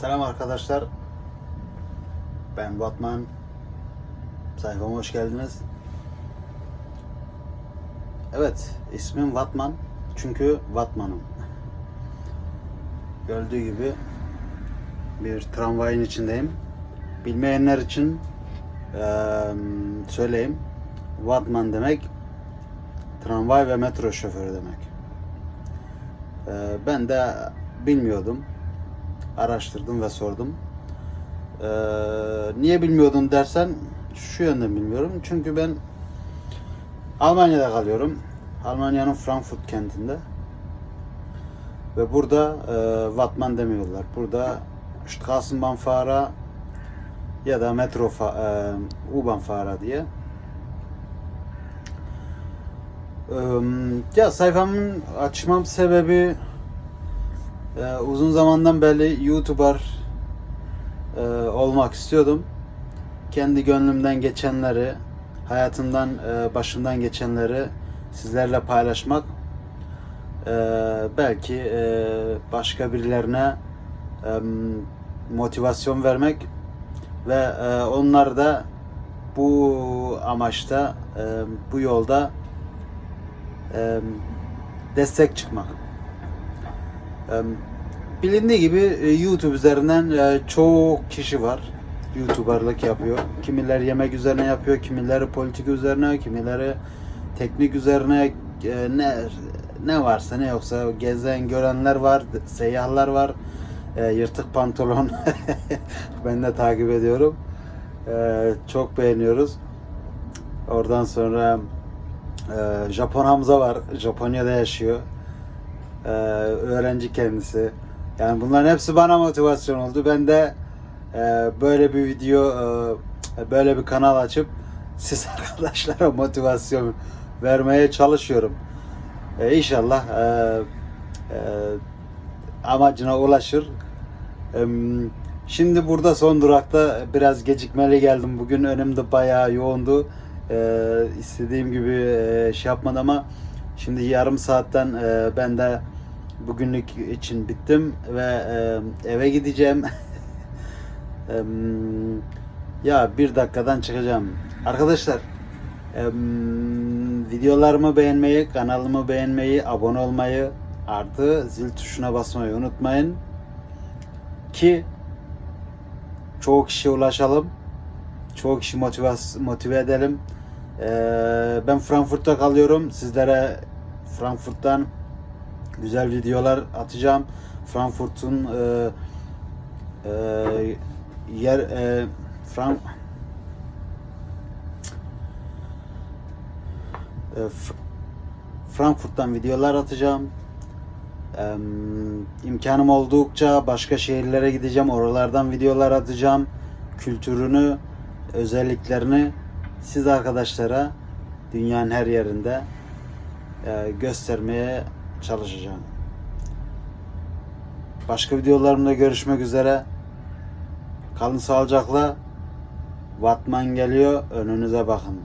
Selam arkadaşlar. Ben Batman. Sayfama hoş geldiniz. Evet, ismim Batman. Çünkü Batman'ım. Gördüğü gibi bir tramvayın içindeyim. Bilmeyenler için söyleyeyim. Batman demek tramvay ve metro şoförü demek. Ben de bilmiyordum araştırdım ve sordum. Ee, niye bilmiyordun dersen şu yönden bilmiyorum. Çünkü ben Almanya'da kalıyorum. Almanya'nın Frankfurt kentinde. Ve burada e, Wattman demiyorlar. Burada Straßenbahnfahrer ya da metro fa- e, U-Bahnfahrer diye. Ee, ya sayfamın açmam sebebi ee, uzun zamandan beri YouTuber e, olmak istiyordum. Kendi gönlümden geçenleri, hayatımdan e, başımdan geçenleri sizlerle paylaşmak. e, belki e, başka birilerine e, motivasyon vermek ve e, onlar da bu amaçta, e, bu yolda e, destek çıkmak. Bilindiği gibi e, YouTube üzerinden e, çoğu kişi var. YouTuber'lık yapıyor. Kimileri yemek üzerine yapıyor, kimileri politik üzerine, kimileri teknik üzerine e, ne ne varsa ne yoksa gezen görenler var, seyyahlar var. Yırtık pantolon ben de takip ediyorum. Çok beğeniyoruz. Oradan sonra Japon Hamza var. Japonya'da yaşıyor. Ee, öğrenci kendisi. Yani bunların hepsi bana motivasyon oldu. Ben de e, böyle bir video, e, böyle bir kanal açıp siz arkadaşlara motivasyon vermeye çalışıyorum. E, inşallah e, amacına ulaşır. Şimdi burada son durakta biraz gecikmeli geldim. Bugün önümde bayağı yoğundu. E, istediğim gibi şey yapmadı ama Şimdi yarım saatten e, ben de bugünlük için bittim ve eve gideceğim. Ya bir dakikadan çıkacağım. Arkadaşlar videolarımı beğenmeyi, kanalımı beğenmeyi, abone olmayı artı zil tuşuna basmayı unutmayın. Ki çoğu kişiye ulaşalım. Çoğu kişi motive, motive edelim. Ee, ben Frankfurt'ta kalıyorum. Sizlere Frankfurt'tan güzel videolar atacağım. Frankfurt'un e, e, yer e, Frank e, Frankfurt'tan videolar atacağım. Ee, imkanım oldukça başka şehirlere gideceğim. Oralardan videolar atacağım. Kültürünü, özelliklerini siz arkadaşlara dünyanın her yerinde e, göstermeye çalışacağım. Başka videolarımda görüşmek üzere. Kalın sağlıcakla. Batman geliyor. Önünüze bakın.